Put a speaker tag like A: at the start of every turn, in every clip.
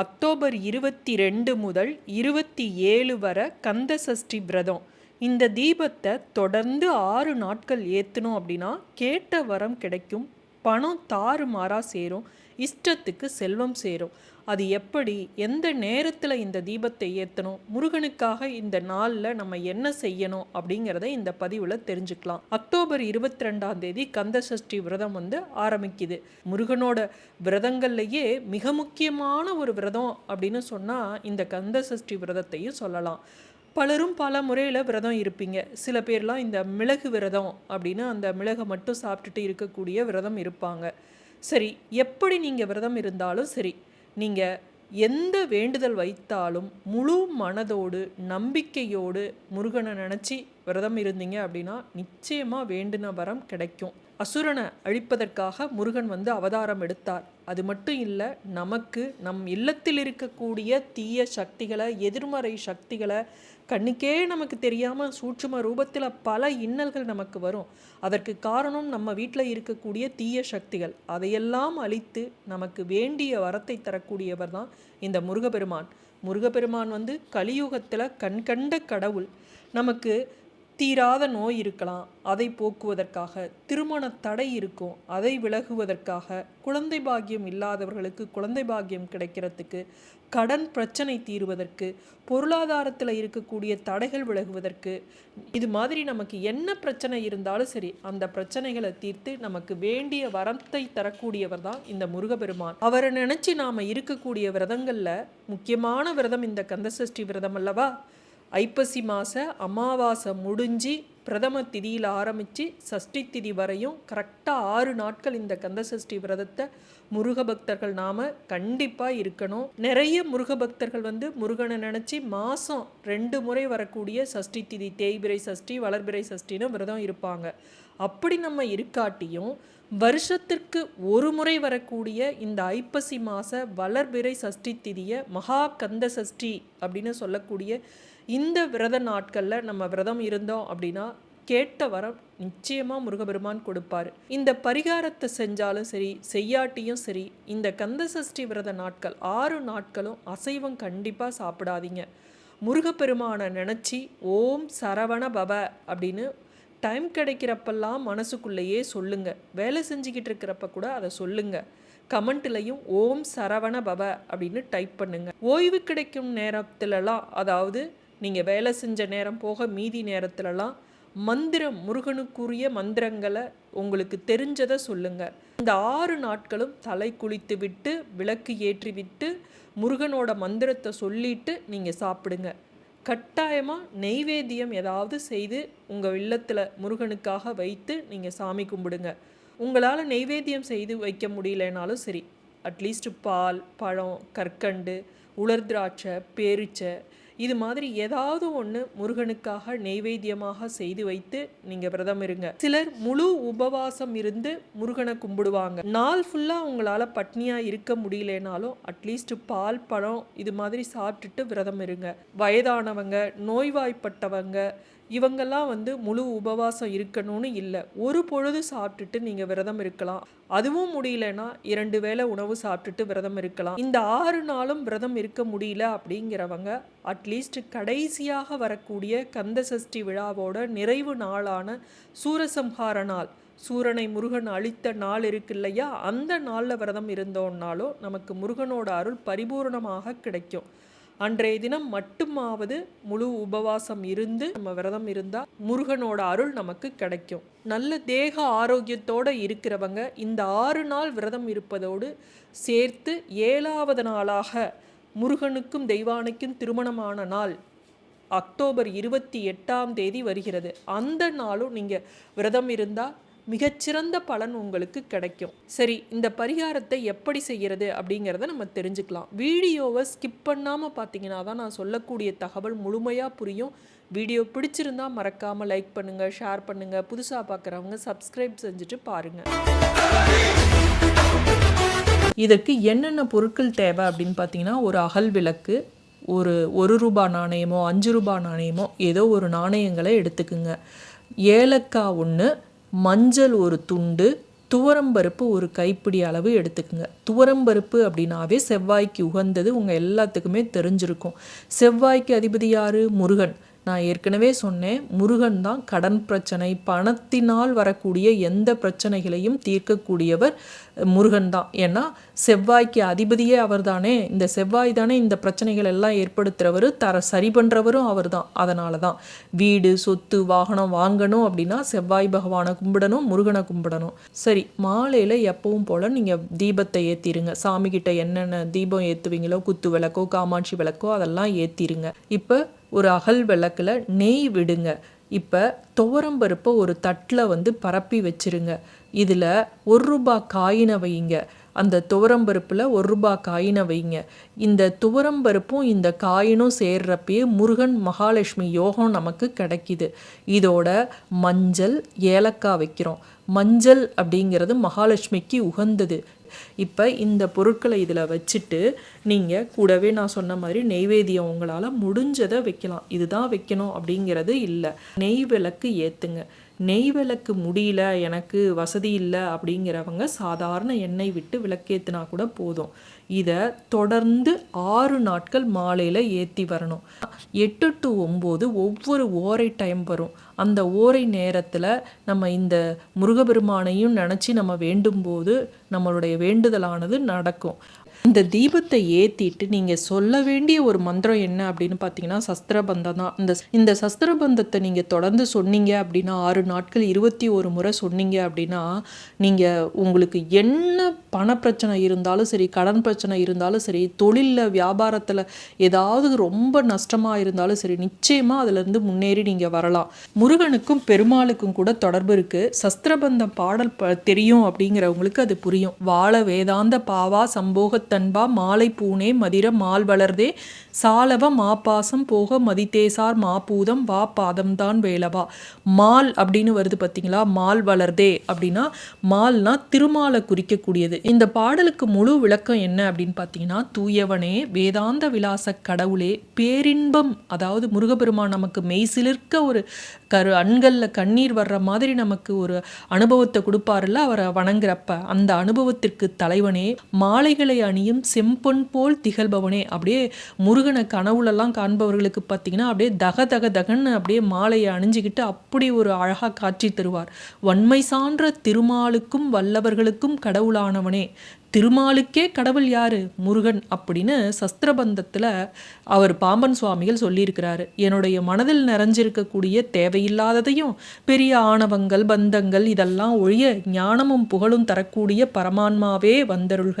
A: October இருபத்தி ரெண்டு முதல் இருபத்தி ஏழு வர கந்த சஷ்டி விரதம். இந்த தீபத்தை தொடர்ந்து ஆறு நாட்கள் ஏற்றணும் அப்படின்னா கேட்ட வரம் கிடைக்கும் பணம் தாறுமாறாக சேரும் இஷ்டத்துக்கு செல்வம் சேரும். அது எப்படி எந்த நேரத்தில் இந்த தீபத்தை ஏற்றணும் முருகனுக்காக இந்த நாளில் நம்ம என்ன செய்யணும் அப்படிங்கிறத இந்த பதிவில் தெரிஞ்சுக்கலாம். அக்டோபர் இருபத்தி ரெண்டாம் தேதி கந்த சஷ்டி விரதம் வந்து ஆரம்பிக்குது. முருகனோட விரதங்கள்லையே மிக முக்கியமான ஒரு விரதம் அப்படின்னு சொன்னால் இந்த கந்த சஷ்டி விரதத்தையும் சொல்லலாம். பலரும் பல முறையில் விரதம் இருப்பீங்க. சில பேர்லாம் இந்த மிளகு விரதம் அப்படின்னு அந்த மிளகை மட்டும் சாப்பிட்டுட்டு இருக்கக்கூடிய விரதம் இருப்பாங்க. சரி எப்படி நீங்கள் விரதம் இருந்தாலும் சரி நீங்கள் எந்த வேண்டுதல் வைத்தாலும் முழு மனதோடு நம்பிக்கையோடு முருகனை நினச்சி விரதம் இருந்தீங்க அப்படின்னா நிச்சயமாக வேண்டுன வரம் கிடைக்கும். அசுரனை அழிப்பதற்காக முருகன் வந்து அவதாரம் எடுத்தார். அது மட்டும் இல்லை நமக்கு நம் இல்லத்தில் இருக்கக்கூடிய தீய சக்திகளை எதிர்மறை சக்திகளை கண்ணுக்கே நமக்கு தெரியாமல் சூட்சும ரூபத்தில் பல இன்னல்கள் நமக்கு வரும். அதற்கு காரணம் நம்ம வீட்டில் இருக்கக்கூடிய தீய சக்திகள். அதையெல்லாம் அழித்து நமக்கு வேண்டிய வரத்தை தரக்கூடியவர் தான் இந்த முருகப்பெருமான். முருகப்பெருமான் வந்து கலியுகத்தில் கண்கண்ட கடவுள். நமக்கு தீராத நோய் இருக்கலாம். அதை போக்குவதற்காக திருமண தடை இருக்கும். அதை விலகுவதற்காக குழந்தை பாக்கியம் இல்லாதவர்களுக்கு குழந்தை பாக்கியம் கிடைக்கிறதுக்கு கடன் பிரச்சனை தீருவதற்கு பொருளாதாரத்தில் இருக்கக்கூடிய தடைகள் விலகுவதற்கு இது மாதிரி நமக்கு என்ன பிரச்சனை இருந்தாலும் சரி அந்த பிரச்சனைகளை தீர்த்து நமக்கு வேண்டிய வரத்தை தரக்கூடியவர் தான் இந்த முருகபெருமான் அவரை நினச்சி நாம் இருக்கக்கூடிய விரதங்களில் முக்கியமான விரதம் இந்த கந்தசஷ்டி விரதம் அல்லவா? ஐப்பசி மாத அமாவாசை முடிஞ்சு பிரதம திதியில் ஆரம்பித்து சஷ்டி திதி வரையும் கரெக்டாக ஆறு நாட்கள் இந்த கந்தசஷ்டி விரதத்தை முருக பக்தர்கள் நாம் கண்டிப்பாக இருக்கணும். நிறைய முருக பக்தர்கள் வந்து முருகனை நினச்சி மாதம் ரெண்டு முறை வரக்கூடிய சஷ்டி திதி தேய்பிரை சஷ்டி வளர்பிறை சஷ்டின்னு விரதம் இருப்பாங்க. அப்படி நம்ம இருக்காட்டியும் வருஷத்திற்கு ஒரு முறை வரக்கூடிய இந்த ஐப்பசி மாத வளர்பிறை சஷ்டி திதியை மகா கந்த சஷ்டி அப்படின்னு சொல்லக்கூடிய இந்த விரத நாட்களில் நம்ம விரதம் இருந்தோம் அப்படின்னா கேட்ட வரம் நிச்சயமாக முருகபெருமான் கொடுப்பார். இந்த பரிகாரத்தை செஞ்சாலும் சரி செய்யாட்டியும் சரி இந்த கந்த சஷ்டி விரத நாட்கள் ஆறு நாட்களும் அசைவம் கண்டிப்பாக சாப்பிடாதீங்க. முருகப்பெருமானை நினச்சி ஓம் சரவண பவ அப்படின்னு டைம் கிடைக்கிறப்பெல்லாம் மனசுக்குள்ளேயே சொல்லுங்க. வேலை செஞ்சுக்கிட்டு இருக்கிறப்ப கூட அதை சொல்லுங்க. கமெண்ட்லையும் ஓம் சரவண பவ அப்படின்னு டைப் பண்ணுங்க. ஓய்வு கிடைக்கும் நேரத்திலலாம் அதாவது நீங்கள் வேலை செஞ்ச நேரம் போக மீதி நேரத்துலலாம் மந்திரம் முருகனுக்குரிய மந்திரங்களை உங்களுக்கு தெரிஞ்சதை சொல்லுங்கள் இந்த ஆறு நாட்களும் தலை குளித்து விட்டு விளக்கு ஏற்றி விட்டு முருகனோட மந்திரத்தை சொல்லிட்டு நீங்கள் சாப்பிடுங்க. கட்டாயமாக நெய்வேத்தியம் ஏதாவது செய்து உங்கள் இல்லத்தில் முருகனுக்காக வைத்து நீங்கள் சாமி கும்பிடுங்க. உங்களால் நெய்வேத்தியம் செய்து வைக்க முடியலனாலும் சரி அட்லீஸ்ட் பால் பழம் கற்கண்டு உலர் திராட்சை பேரிச்சை இது மாதிரி ஏதாவது ஒன்று முருகனுக்காக நெய்வேத்தியமாக செய்து வைத்து நீங்கள் விரதம் இருங்க. சிலர் முழு உபவாசம் இருந்து முருகனை கும்பிடுவாங்க. நாள் ஃபுல்லாக உங்களால் பட்னியாக இருக்க முடியலனாலும் அட்லீஸ்ட் பால் பழம் இது மாதிரி சாப்பிட்டுட்டு விரதம் இருங்க. வயதானவங்க நோய்வாய்ப்பட்டவங்க இவங்கெல்லாம் வந்து முழு உபவாசம் இருக்கணும்னு இல்லை. ஒரு பொழுது சாப்பிட்டுட்டு நீங்கள் விரதம் இருக்கலாம். அதுவும் முடியலன்னா இரண்டு வேளை உணவு சாப்பிட்டுட்டு விரதம் இருக்கலாம். இந்த ஆறு நாளும் விரதம் இருக்க முடியல அப்படிங்கிறவங்க அட்லீஸ்ட் கடைசியாக வரக்கூடிய கந்த சஷ்டி விழாவோட நிறைவு நாளான சூரசம்ஹார நாள் சூரனை முருகன் அழித்த நாள் இருக்கு இல்லையா? அந்த நாளில் விரதம் இருந்தோன்னாலும் நமக்கு முருகனோட அருள் பரிபூர்ணமாக கிடைக்கும். அன்றைய தினம் மட்டுமாவது முழு உபவாசம் இருந்து நம்ம விரதம் இருந்தால் முருகனோட அருள் நமக்கு கிடைக்கும். நல்ல தேக ஆரோக்கியத்தோடு இருக்கிறவங்க இந்த ஆறு நாள் விரதம் இருப்பதோடு சேர்த்து ஏழாவது நாளாக முருகனுக்கும் தெய்வானுக்கும் திருமணமான நாள் அக்டோபர் இருபத்தி எட்டாம் தேதி வருகிறது. அந்த நாளும் நீங்கள் விரதம் இருந்தால் மிகச்சிறந்த பலன் உங்களுக்கு கிடைக்கும். சரி இந்த பரிகாரத்தை எப்படி செய்கிறது அப்படிங்கிறத நம்ம தெரிஞ்சுக்கலாம். வீடியோவை ஸ்கிப் பண்ணாமல் பார்த்தீங்கன்னா தான் நான் சொல்லக்கூடிய தகவல் முழுமையாக புரியும். வீடியோ பிடிச்சிருந்தா மறக்காமல் லைக் பண்ணுங்கள் ஷேர் பண்ணுங்கள் புதுசாக பார்க்குறவங்க சப்ஸ்கிரைப் செஞ்சுட்டு பாருங்கள் இதற்கு என்னென்ன பொருட்கள் தேவை அப்படின்னு பார்த்தீங்கன்னா ஒரு அகல் விளக்கு ஒரு ஒரு ரூபா நாணயமோ அஞ்சு ரூபா நாணயமோ ஏதோ ஒரு நாணயங்களை எடுத்துக்குங்க. ஏலக்காய் ஒன்று மஞ்சள் ஒரு துண்டு துவரம்பருப்பு ஒரு கைப்பிடி அளவு எடுத்துக்கோங்க. துவரம்பருப்பு அப்படின்னாவே செவ்வாய்க்கு உகந்தது உங்கள் எல்லாத்துக்குமே தெரிஞ்சிருக்கும். செவ்வாய்க்கு அதிபதி யார்? முருகன். நான் ஏற்கனவே சொன்னேன் முருகன் தான் கடன் பிரச்சனை பணத்தினால் வரக்கூடிய எந்த பிரச்சனைகளையும் தீர்க்கக்கூடியவர் முருகன் தான். ஏன்னா செவ்வாய்க்கு அதிபதியே அவர் தானே இந்த செவ்வாய் தானே இந்த பிரச்சனைகள் எல்லாம் ஏற்படுத்துகிறவர் தர சரி பண்ணுறவரும் அவர் தான் அதனால தான். வீடு சொத்து வாகனம் வாங்கணும் அப்படின்னா செவ்வாய் பகவானை கும்பிடணும் முருகனை கும்பிடணும். சரி மாலையில் எப்பவும் போல் நீங்கள் தீபத்தை ஏற்றிருங்க சாமிக்கிட்ட என்னென்ன தீபம் ஏற்றுவீங்களோ குத்து விளக்கோ காமாட்சி விளக்கோ அதெல்லாம் ஏற்றிருங்க இப்போ ஒரு அகல் விளக்கில் நெய் விடுங்க. இப்போ துவரம்பருப்பை ஒரு தட்டில் வந்து பரப்பி வச்சுருங்க. இதில் ஒரு ரூபா காயினை வைங்க. அந்த துவரம்பருப்பில் ஒரு ரூபா காயினை வைங்க. இந்த துவரம்பருப்பும் இந்த காயினும் சேர்றப்பயே முருகன் மகாலட்சுமி யோகம் நமக்கு கிடைக்கிது. இதோட மஞ்சள் ஏலக்காய் வைக்கிறோம். மஞ்சள் அப்படிங்கிறது மகாலட்சுமிக்கு உகந்தது. இப்போ இந்த பொருட்களை இதில் வச்சுட்டு நீங்கள் கூடவே நான் சொன்ன மாதிரி நெய்வேதியம் உங்களால் முடிஞ்சதை வைக்கலாம். இதுதான் வைக்கணும் அப்படிங்கிறது இல்லை. நெய் விளக்கு ஏற்றுங்க நெய் விளக்கு முடியல எனக்கு வசதி இல்லை அப்படிங்கிறவங்க சாதாரண எண்ணெய் விட்டு விளக்கேற்றினா கூட போதும். இதை தொடர்ந்து ஆறு நாட்கள் மாலையில் ஏற்றி வரணும். எட்டு டு ஒம்பது ஒவ்வொரு ஓரை டைம் வரும். அந்த ஓரை நேரத்தில் நம்ம இந்த முருகபெருமானையும் நினச்சி நம்ம வேண்டும்போது நம்மளுடைய வேண்டுதலானது நடக்கும். இந்த தீபத்தை ஏற்றிட்டு நீங்கள் சொல்ல வேண்டிய ஒரு மந்திரம் என்ன அப்படின்னு பார்த்தீங்கன்னா சஸ்திரபந்தம் தான். இந்த இந்த சஸ்திரபந்தத்தை நீங்கள் தொடர்ந்து சொன்னீங்க அப்படின்னா ஆறு நாட்கள் இருபத்தி ஒரு முறை சொன்னீங்க அப்படின்னா நீங்கள் உங்களுக்கு என்ன பணப்பிரச்சனை இருந்தாலும் சரி கடன் பிரச்சனை இருந்தாலும் சரி தொழிலில் வியாபாரத்தில் ஏதாவது ரொம்ப நஷ்டமாக இருந்தாலும் சரி நிச்சயமாக அதுலேருந்து முன்னேறி நீங்கள் வரலாம். முருகனுக்கும் பெருமாளுக்கும் கூட தொடர்பு இருக்குது சஸ்திரபந்தம் பாடல் ப தெரியும் அப்படிங்கிறவங்களுக்கு அது புரியும். வாழ வேதாந்த பாவா சம்போக தன்பா மாலை பூனே மதிர மால் வளர்தே. சாலவ மாப்பாசம் போக மதித்தேசார் மாபூதம் வா பாதம் தான் வேலவா. மால் அப்படின்னு வருது பார்த்தீங்களா? மால் வளர்தே அப்படின்னா மால்னா திருமாலை குறிக்கக்கூடியது. இந்த பாடலுக்கு முழு விளக்கம் என்ன அப்படின்னு பார்த்தீங்கன்னா தூயவனே வேதாந்த விலாச கடவுளே பேரின்பம் அதாவது முருகப்பெருமான் நமக்கு மெய்சிலிருக்க ஒரு கரு அண்களில் கண்ணீர் வர்ற மாதிரி நமக்கு ஒரு அனுபவத்தை கொடுப்பாருல்ல அவரை வணங்குறப்ப. அந்த அனுபவத்திற்கு தலைவனே மாலைகளை அணியும் செம்பொன் போல் திகழ்பவனே. அப்படியே முருகனை கனவுலெல்லாம் காண்பவர்களுக்கு பார்த்தீங்கன்னா அப்படியே தக தக தகன்னு அப்படியே மாலையை அணிஞ்சிக்கிட்டு அப்படி ஒரு அழகாக காட்சி தருவார். வன்மை சான்ற திருமாலுக்கும் வல்லவர்களுக்கும் கடவுளானவனே. திருமாலுக்கே கடவுள் யாரு? முருகன் அப்படின்னு சஸ்திரபந்தத்தில் அவர் பாம்பன் சுவாமிகள் சொல்லியிருக்கிறாரு. என்னுடைய மனதில் நிறைஞ்சிருக்கக்கூடிய தேவையில்லாததையும் பெரிய ஆணவங்கள் பந்தங்கள் இதெல்லாம் ஒழிய ஞானமும் புகழும் தரக்கூடிய பரமான்மாவே வந்தருள்க.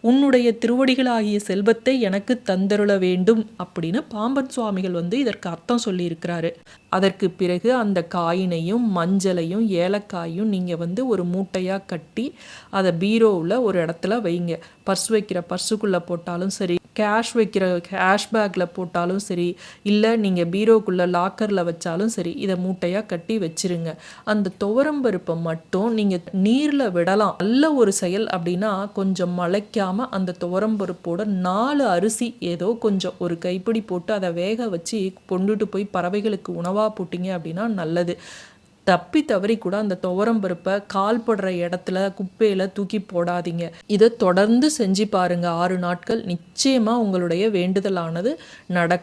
A: உன்னுடைய திருவடிகளாகிய செல்வத்தை எனக்கு தந்தருள வேண்டும் அப்படின்னு பாம்பன் சுவாமிகள் வந்து இதற்கு அர்த்தம் சொல்லியிருக்கிறாரு. அதற்கு பிறகு அந்த காயினையும் மஞ்சளையும் ஏலக்காயும் நீங்கள் வந்து ஒரு மூட்டையாக கட்டி அதை பீரோவில் ஒரு இடத்துல வைங்க. பர்ஸ் வைக்கிற பர்ஸுக்குள்ளே போட்டாலும் சரி கேஷ் வைக்கிற கேஷ் பேக்கில் போட்டாலும் சரி இல்லை நீங்கள் பீரோக்குள்ளே லாக்கரில் வச்சாலும் சரி இதை மூட்டையாக கட்டி வச்சிருங்க. அந்த துவரம்பருப்பை மட்டும் நீங்கள் நீரில் விடலாம். நல்ல ஒரு செயல் அப்படின்னா கொஞ்சம் மலைக்காமல் அந்த துவரம்பருப்போட நாலு அரிசி ஏதோ கொஞ்சம் ஒரு கைப்பிடி போட்டு அதை வேக வச்சு கொண்டுட்டு போய் பறவைகளுக்கு உணவாக போட்டிங்க அப்படின்னா நல்லது. தப்பி தவறி கூட அந்த துவரம் பருப்பை கால் படுற இடத்துல குப்பையில் தூக்கி போடாதீங்க. இதை தொடர்ந்து செஞ்சு பாருங்க. ஆறு நாட்கள் நிச்சயமாக உங்களுடைய வேண்டுதலானது நடக்கும்.